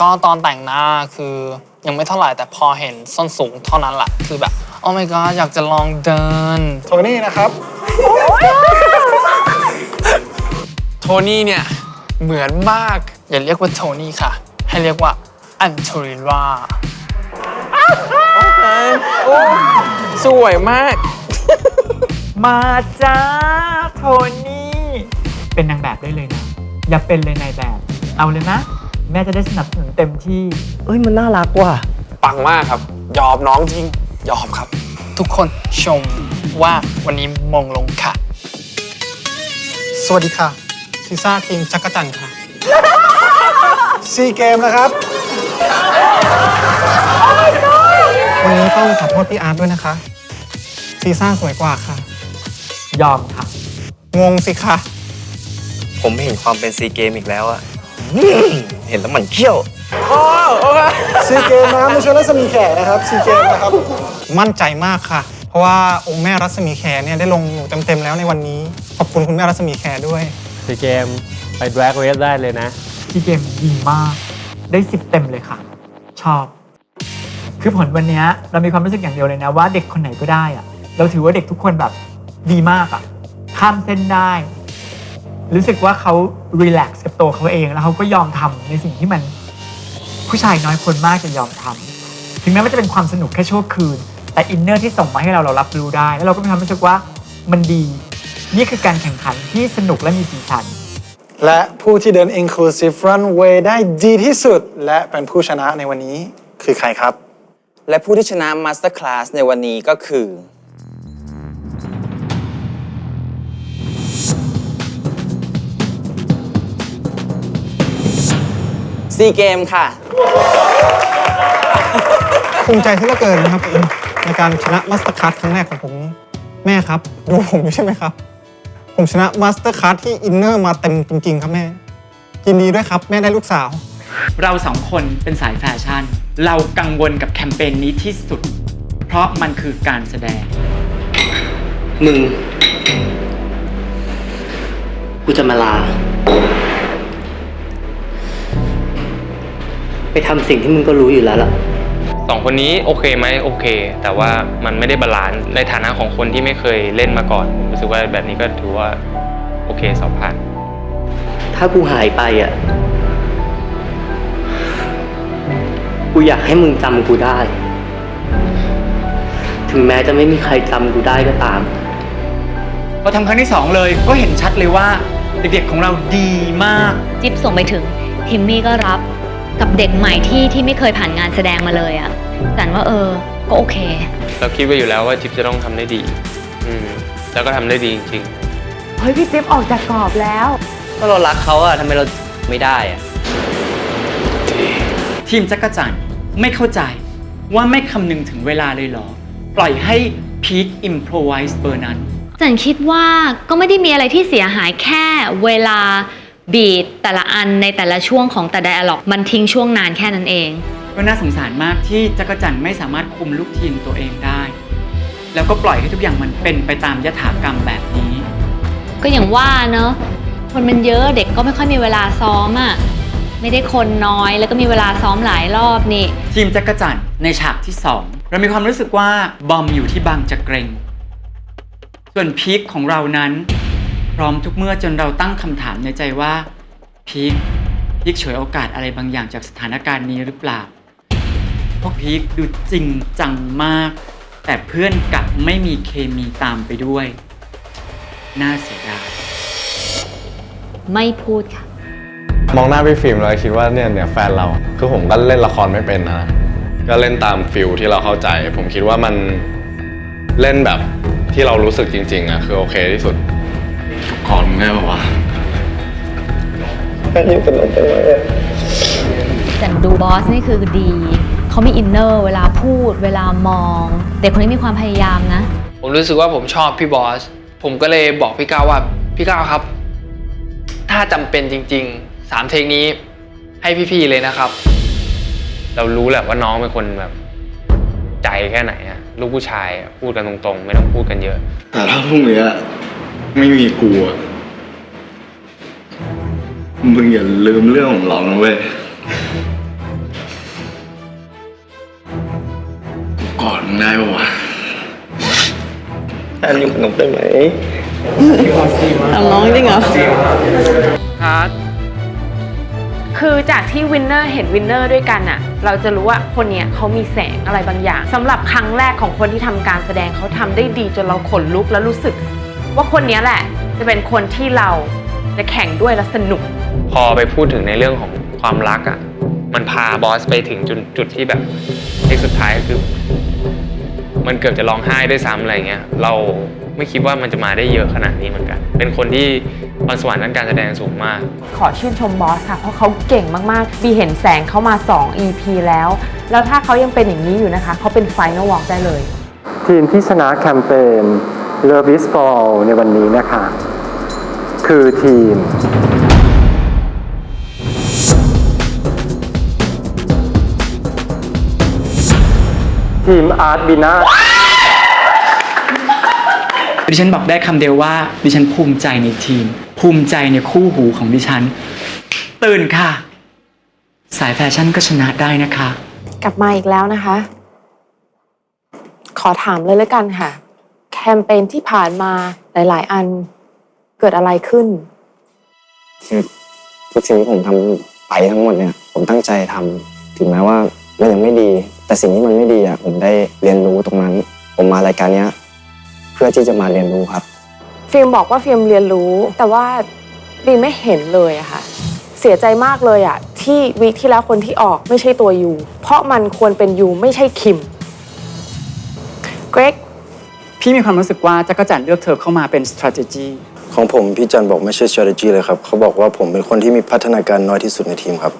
ก็ตอนแต่งหน้าคือยังไม่เท่าไหร่แต่พอเห็นส้นสูงเท่านั้นแหละคือแบบ โอ้ my god อยากจะลองเดิน โทนี่นะครับ โทนี่เนี่ย เหมือนมาก อย่าเรียกว่าโทนี่ค่ะ ให้เรียกว่าอันโทริล่าสวยมาก มาจ้าโทนี่ เป็นนางแบบได้เลยนะ อย่าเป็นเลยนายแบบ เอาเลยนะ แม่จะได้สนับสนุนเต็มที่ เอ้ยมันน่ารักว่ะปังมากครับ ยอมน้องจริง ยอมครับ ทุกคนชมว่าวันนี้มงลงค่ะ สวัสดีค่ะซีซ่าทีมจักรจันทร์ค่ะ ซีเกมนะครับ วันนี้ต้องขอโทษพี่อาร์ตด้วยนะคะ ซีซ่าสวยกว่าค่ะ ยอมค่ะ งงสิคะ ผมเห็นความเป็นซีเกมอีกแล้วอะอืม เห็นแล้วหมันเขี้ยวซีเกมนะไม่ใช่รัศมีแขนะครับซีเกมนะครับ มั่นใจมากค่ะ เพราะว่าองค์แม่รัศมีแขเนี่ยได้ลงหนูเต็มๆแล้วในวันนี้ ขอบคุณคุณแม่รัศมีแขด้วยซีเกมไปแดรกเรสได้เลยนะที่เกมดีมาก ได้สิบเต็มเลยค่ะ ชอบ คือผลวันเนี้ยเรามีความรู้สึกอย่างเดียวเลยนะว่าเด็กคนไหนก็ได้อะเราถือว่าเด็กทุกคนแบบดีมากอะข้ามเส้นได้ รู้สึกว่าเขารีแลกซ์กับตัวเขาเอง แล้วเขาก็ยอมทำในสิ่งที่มันผู้ชายน้อยคนมากจะยอมทำถึงแม้ว่าจะเป็นความสนุกแค่ชั่วคืน แต่อินเนอร์ที่ส่งมาให้เราเรารับรู้ได้ แล้วเราก็มีความรู้สึกว่ามันดี นี่คือการแข่งขันที่สนุกและมีสีสัน และผู้ที่เดิน inclusive runway ได้ดีที่สุด และเป็นผู้ชนะในวันนี้คือใครครับ และผู้ที่ชนะมาสเตอร์คลาสในวันนี้ก็คือ ซีเกมค่ะ ภูมิใจที่เหลือเกินนะครับผมในการชนะมาสเตอร์คั t ครั้งแรกของผมนี้แม่ครับ ดูผมอยู่ใช่ไหมครับ ผมชนะมาสเตอร์คั t ที่อินเนอร์มาเต็มจริง ๆ ครับแม่ยินดีด้วยครับ แม่ได้ลูกสาว เราสองคนเป็นสายแฟชั่น เรากังวลกับแคมเปญนี้ที่สุด เพราะมันคือการแสดง มึง กูจะมาลา ไปทำสิ่งที่มึงก็รู้อยู่แล้วล่ะ สองคนนี้โอเคไหมโอเค แต่ว่ามันไม่ได้บาลานซ์ในฐานะของคนที่ไม่เคยเล่นมาก่อนผมรู้สึกว่าแบบนี้ก็ถือว่าโอเคสอบผ่าน ถ้ากูหายไปอะ กูอยากให้มึงจำกูได้ ถึงแม้จะไม่มีใครจำกูได้ก็ตาม พอทำครั้งที่สองเลยก็เห็นชัดเลยว่า เด็กๆของเราดีมาก จิ๊บส่งไปถึง ทิมมี่ก็รับ กับเด็กใหม่ที่ที่ไม่เคยผ่านงานแสดงมาเลยอะ่ะจันว่าเออ ก็โอเค เราคิดไว้อยู่แล้วว่าจิ๊บจะต้องทำได้ดี อืม แล้วก็ทำได้ดีจริงๆเฮ้ยพี่จิ๊บออกจากกรอบแล้ว ก็เรารักเขาอะทำไมเราไม่ได้อะทีมจักรจันทร์ไม่เข้าใจว่าไม่คำนึงถึงเวลาเลยเหรอ ปล่อยให้พีคอิมพรไวส์เบอร์นั้น จันคิดว่าก็ไม่ได้มีอะไรที่เสียหายแค่เวลา บีดแต่ละอันในแต่ละช่วงของแต่ i a ล็อกมันทิ้งช่วงนานแค่นั้นเอง ก็น่าสงสารมากที่จักรจันทร์ไม่สามารถคุมลูกทีมตัวเองได้ แล้วก็ปล่อยให้ทุกอย่างมันเป็นไปตามยถากรรมแบบนี้ ก็อย่างว่าเนอะคนมันเยอะเด็กก็ไม่ค่อยมีเวลาซ้อมอะ่ะไม่ได้คนน้อยแล้วก็มีเวลาซ้อมหลายรอบนี่ทีมจักรจันทร์ในฉากที่สองเรามีความรู้สึกว่าบอมอยู่ที่บางจะเกรง ส่วนพีคของเรานั้น พร้อมทุกเมื่อจนเราตั้งคำถามในใจว่าพีคพีคฉวยโอกาสอะไรบางอย่างจากสถานการณ์นี้หรือเปล่าเพราะพีคดูจริงจังมาก แต่เพื่อนกลับไม่มีเคมีตามไปด้วย น่าเสียดาย ไม่พูดค่ะ มองหน้าพี่ฟิล์มแล้วคิดว่าเนี่ยเนี่ยแฟนเราคือผมก็เล่นละครไม่เป็นนะก็เล่นตามฟิลที่เราเข้าใจ ผมคิดว่ามันเล่นแบบที่เรารู้สึกจริงๆอะคือโอเคที่สุด ขอมึงได้ป่าวะแต่ดูบอสนี่คือดี เขามีอินเนอร์เวลาพูดเวลามองเด็กคนนี้มีความพยายามนะ ผมรู้สึกว่าผมชอบพี่บอส ผมก็เลยบอกพี่ก้าวว่าพี่ก้าวครับ ถ้าจำเป็นจริงๆสามเทคนี้ให้พี่ๆเลยนะครับ เรารู้แหละว่าน้องเป็นคนแบบ ใจแค่ไหนอะลูกผู้ชายอะพูดกันตรงๆ ไม่ต้องพูดกันเยอะ แต่ถ้าพรุ่งนี้ ไม่มีกลัวมึงอย่าลืมเรื่องของเรานะเว้ยกูกอดมึงได้ปะอันอยู่กับหนมได้ไหมทำน้องจริงเหรอฮร์ดคือจากที่วินเนอร์เห็นวินเนอร์ด้วยกันอะเราจะรู้ว่าคนเนี้ยเขามีแสงอะไรบางอย่างสำหรับครั้งแรกของคนที่ทำการแสดงเขาทำได้ดีจนเราขนลุกแล้วรู้สึก ว่าคนเนี้ยแหละ จะเป็นคนที่เราจะแข่งด้วยและสนุก พอไปพูดถึงในเรื่องของความรักอะ มันพาบอสไปถึงจุดจุดที่แบบเลขสุดท้ายก็คือ มันเกือบจะร้องไห้ด้วยซ้ำอะไรเงี้ย เราไม่คิดว่ามันจะมาได้เยอะขนาดนี้เหมือนกัน เป็นคนที่พรสวรรค์ด้านการแสดงสูงมาก ขอชื่นชมบอสค่ะ เพราะเขาเก่งมากๆ บีเห็นแสงเขามา 2 EP แล้ว แล้วถ้าเขายังเป็นอย่างนี้อยู่นะคะ เขาเป็น Final Walk ได้เลย ทีมที่ชนะแคมเปญ Love is Fall ในวันนี้นะคะ คือทีม ทีมอาร์ตบินาดิฉันบอกได้คำเดียวว่า ดิฉันภูมิใจในทีม ภูมิใจในคู่หูของดิฉัน ตื่นค่ะ สายแฟชั่นก็ชนะได้นะคะ กลับมาอีกแล้วนะคะ ขอถามเลยแล้วกันค่ะ แคมเปญที่ผ่านมาหลาย ๆ อันเกิดอะไรขึ้น ทุกสิ่งที่ผมทำไปทั้งหมดเนี่ย ผมตั้งใจทำถึงแม้ว่ามันยังไม่ดี แต่สิ่งที่มันไม่ดีอะผมได้เรียนรู้ตรงนั้น ผมมารายการเนี้ยเพื่อที่จะมาเรียนรู้ครับ ฟิล์มบอกว่าฟิล์มเรียนรู้ แต่ว่าบีไม่เห็นเลยอะค่ะ เสียใจมากเลยอะที่วีคที่แล้วคนที่ออกไม่ใช่ตัวยูเพราะมันควรเป็นยูไม่ใช่คิมเกรก พี่มีความรู้สึกว่าจักรจันทร์เลือกเธอเข้ามาเป็น strategy ของผมพี่จันบอกไม่ใช่ strategy เลยครับ เขาบอกว่าผมเป็นคนที่มีพัฒนาการน้อยที่สุดในทีมครับ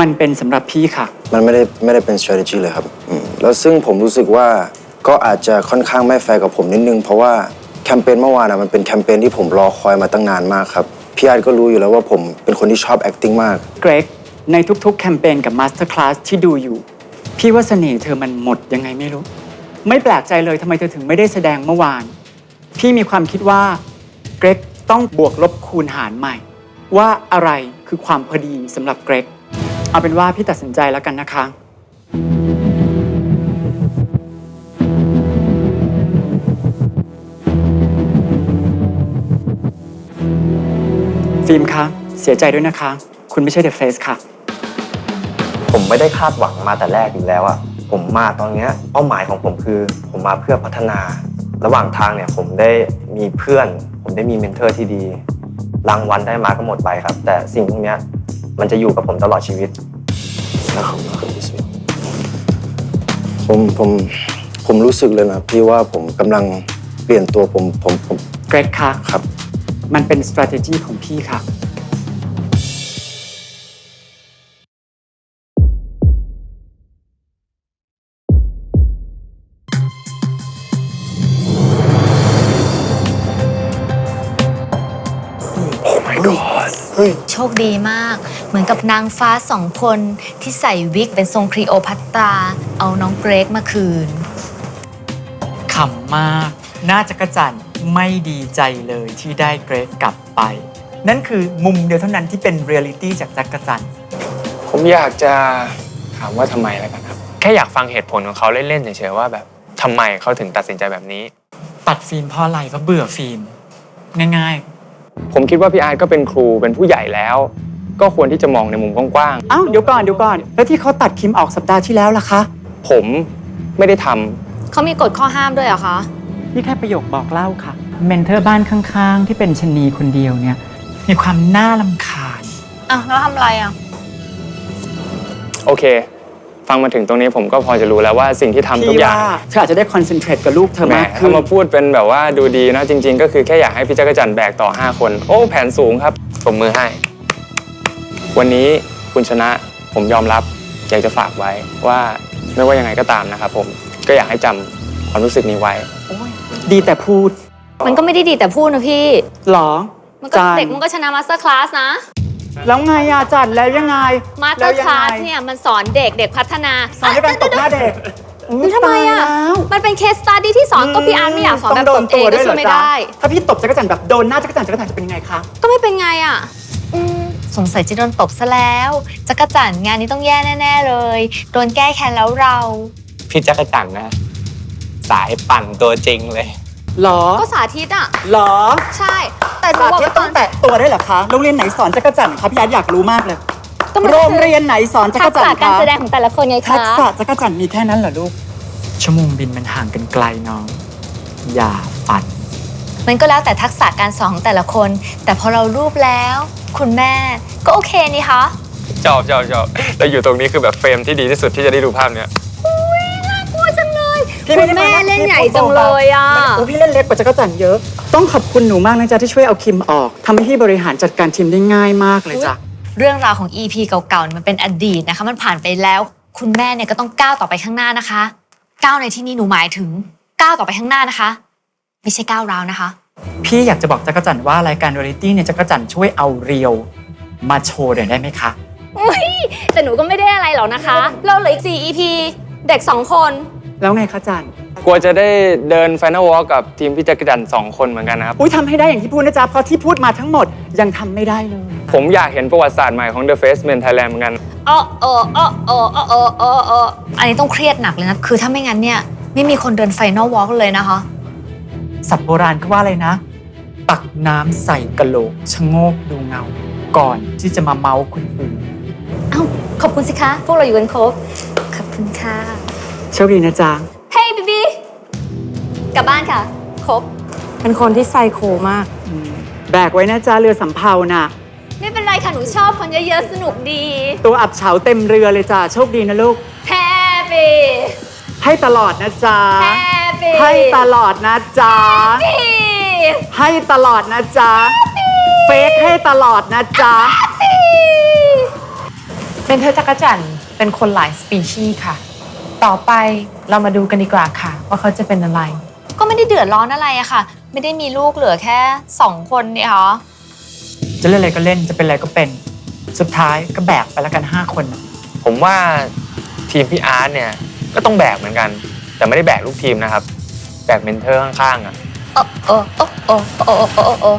มันเป็นสำหรับพี่ค่ะ มันไม่ได้ไม่ได้เป็น strategy เลยครับอืมแล้วซึ่งผมรู้สึกว่าก็อาจจะค่อนข้างไม่แฟร์กับผมนิดนึง เพราะว่าแคมเปญเมื่อวานอะมันเป็นแคมเปญที่ผมรอคอยมาตั้งนานมากครับพี่อาร์ตก็รู้อยู่แล้วว่าผมเป็นคนที่ชอบ acting มาก เกรก ในทุกๆ แคมเปญกับ Master Class ที่ดูอยู่ พี่ว่าเสน่ห์เธอมันหมดยังไงไม่รู้ ไม่แปลกใจเลยทำไมเธอถึงไม่ได้แสดงเมื่อวาน พี่มีความคิดว่าเกรกต้องบวกลบคูณหารใหม่ ว่าอะไรคือความพอดีสำหรับเกรกเอาเป็นว่าพี่ตัดสินใจแล้วกันนะคะ ฟิล์มคะ เสียใจด้วยนะคะ คุณไม่ใช่เดอะเฟสค่ะ ผมไม่ได้คาดหวังมาแต่แรกอยู่แล้วอะ ผมมาตอนเนี้ยเป้าหมายของผมคือ ผมมาเพื่อพัฒนา ระหว่างทางเนี่ยผมได้มีเพื่อน ผมได้มีเมนเทอร์ที่ดี รางวัลได้มาก็หมดไปครับ แต่สิ่งพวกเนี้ยมันจะอยู่กับผมตลอดชีวิตผมผมผมรู้สึกเลยนะพี่ว่าผมกำลังเปลี่ยนตัวผมผมผม เกรกค่ะ ครับ มันเป็น strategy ของพี่ค่ะ โชคดีมาก เหมือนกับนางฟ้าสองคนที่ใส่วิกเป็นทรงครีโอพัตตรา เอาน้องเกรกมาคืน ขำมาก น่าจะกระจันไม่ดีใจเลยที่ได้เกรกกลับไป นั่นคือมุมเดียวเท่านั้นที่เป็นเรียลิตี้จากจักรจันทร์ผมอยากจะถามว่าทำไมแล้วกันครับ แค่อยากฟังเหตุผลของเขาเล่นๆเฉยๆว่าแบบทำไมเขาถึงตัดสินใจแบบนี้ ตัดฟิล์มเพราะอะไรเพราะเบื่อฟิล์มง่าย ผมคิดว่าพี่อาร์ตก็เป็นครูเป็นผู้ใหญ่แล้ว ก็ควรที่จะมองในมุมกว้างๆอ้าวเดี๋ยวก่อนเดี๋ยวก่อน แล้วที่เขาตัดคิมออกสัปดาห์ที่แล้วล่ะคะๆผมไม่ได้ทำ เขามีกฎข้อห้ามด้วยเหรอคะ นี่แค่ประโยคบอกเล่าค่ะ เมนเทอร์บ้านข้างๆ ที่เป็นชะนีคนเดียวเนี่ยมีความน่าลำคาญ อะ แล้วทำอะไรอะ โอเค ฟังมาถึงตรงนี้ผมก็พอจะรู้แล้วว่าสิ่งที่ทำทุกพี่อย่าง ว่าเธออาจจะได้คอนเซนเทรตกับลูกเธอแหมมากขึ้ถ้านมาพูดเป็นแบบว่าดูดีนะจริง ๆ ก็คือแค่อยากให้พี่จักรจันทร์แบกต่อ 5 คน โอ้ แผนสูงครับผมมือให้ วันนี้คุณชนะผมยอมรับอยากจะฝากไว้ว่าไม่ว่ายังไงก็ตามนะครับผมก็อยากให้จำความรู้สึกนี้ไว้ ดีแต่พูดมันก็ไม่ได้ดีแต่พูดนะพี่ หรอมันก็จันเด็กมันก็ชนะมาสเตอร์คลาสนะ แล้วไงอาจันแล้วยังไงมาสเตแล้อวร์ยัคลาสไงเนี่ยมันสอนเด็กเด็กพัฒนาสอนด้วยการตบหน้าเด็กนี่ทำไมอะ ตายแล้วมันเป็นเคสสตัดดี้ที่สอนก็พี่อาร์ตไม่อยากสอนแบบตบเองก็ช่วยไม่ได้ ถ้าพี่ตบจักรจันทร์แบบโดนหน้าจักรจันทร์จักรจันทร์จะเป็นยังไงคะก็ไม่เป็นไงอะสงสัยจะโดนตบซะแล้วจักรจันทร์งานนี้ต้องแย่แน่ ๆ เลย โดนแก้แค้นแล้วเรา พี่จักรจันทร์นะ สายปั่นตัวจริงเลย หรอก็สาธิตอะ หรอ ใช่ แต่หนูสาบอกธิตไว้ก่ต้ออนงแตะตัวได้เหรอคะ โรงเรียนไหนสอนจักรจั่นคะพี่อาร์ตอยากรู้มากเลย ก็มันโรงเรียนไหนสอนจักทัรกจั่นษะการคะแสดงของแต่ละคนไงทัคะ กษะจักรจั่นมีแค่นั้นเหรอลูก ชั่วโมงบินมันห่างกันไกลน้อง อย่าฝัน มันก็แล้วแต่ทักษะการสอนของแต่ละคน แต่พอเรารูปแล้ว คุณแม่ก็โอเคนี่คะ ชอบชอบชอบแล้วอยู่ตรงนี้คือแบบเฟรมที่ดีที่สุดที่จะได้ดูภาพเนี้ย คุไม่ณได้แม่มาเล่นพี่ใหญ่โป๊ะจังเลยอะโอ้พี่เล่นเล็กกว่าจักรจั่นเยอะ ต้องขอบคุณหนูมากนะจ๊ะที่ช่วยเอาคิมออกทำให้พี่บริหารจัดการทีมได้ง่ายมากเลยจ้ะเรื่องราวของ EP เก่าๆมันเป็นอดีตนะคะ มันผ่านไปแล้ว คุณแม่เนี่ยก็ต้องก้าวต่อไปข้างหน้านะคะก้าวในที่นี้หนูหมายถึงก้าวต่อไปข้างหน้านะคะ ไม่ใช่ก้าวร้าวนะคะ พี่อยากจะบอกจักรจันทร์ว่ารายการวาไรตี้เนี่ยจักรจันทร์ช่วยเอาเรียว มาโชว์หน่อยได้ไหมคะอุ้ยแต่หนูก็ไม่ได้อะไรหรอกนะคะ เราเหลืออีก4 EP เด็ก 2 คน แล้วไงคะจันกลัวจะได้เดินไฟนอลวอลกับทีมพี่จักรจันสองคนเหมือนกันนะครับ อุ้ยทำให้ได้อย่างที่พูดนะจ๊ะเพราะที่พูดมาทั้งหมดยังทำไม่ได้เลย ผมอยากเห็นประวัติศาสตร์ใหม่ของ The Face Men Thailand เหมือนกัน อ้ออ้ออ้ออ้ออ้ออ้ออ้ออันนี้ต้องเครียดหนักเลยนะ คือถ้าไม่งั้นเนี่ย ไม่มีคนเดินไฟนอลวอล์กเลยนะคะ สับโบราณก็ว่าอะไรนะ ตักน้ำใส่กะโหลกชะโงกดูเงา ก่อนที่จะมาเมาส์คนอื่น เอ้า ขอบคุณสิคะ พวกเราอยู่กันครบ ขอบคุณค่ะ โชคดีนะจ๊ะ เฮ้ยบีบีกลับบ้านค่ะ ครบ เป็นคนที่ไซโคมาก แบกไว้นะจ๊ะเรือสำเภาน่ะ ไม่เป็นไรค่ะ หนูชอบคนเยอะๆ สนุกดีตัวอับเฉาเต็มเรือเลยจ้ะโชคดีนะลูก แฮปปี้ให้ตลอดนะจ๊ะ แฮปปี้ให้ตลอดนะจ๊ะ ให้ตลอดนะจ๊ะ เฟกให้ตลอดนะจ๊ะ เป็นเธอจักรจันทร์เป็นคนหลายสปีชีส์ค่ะ ต่อไปเรามาดูกันดีกว่าค่ะ ว่าเขาจะเป็นอะไร ก็ไม่ได้เดือดร้อนอะไรอะค่ะ ไม่ได้มีลูกเหลือแค่สองคนเนี่ยค่ะจะเล่นอะไรก็เล่นจะเป็นอะไรก็เป็น สุดท้ายก็แบกไปแล้วกัน 5 คนน่ะผมว่าทีมพี่อาร์ตเนี่ยก็ต้องแบกเหมือนกัน แต่ไม่ได้แบกลูกทีมนะครับ แบกเมนเทอร์ข้างๆอะโอ้โอ้โอ้โอ้โอ้โอ้โอ้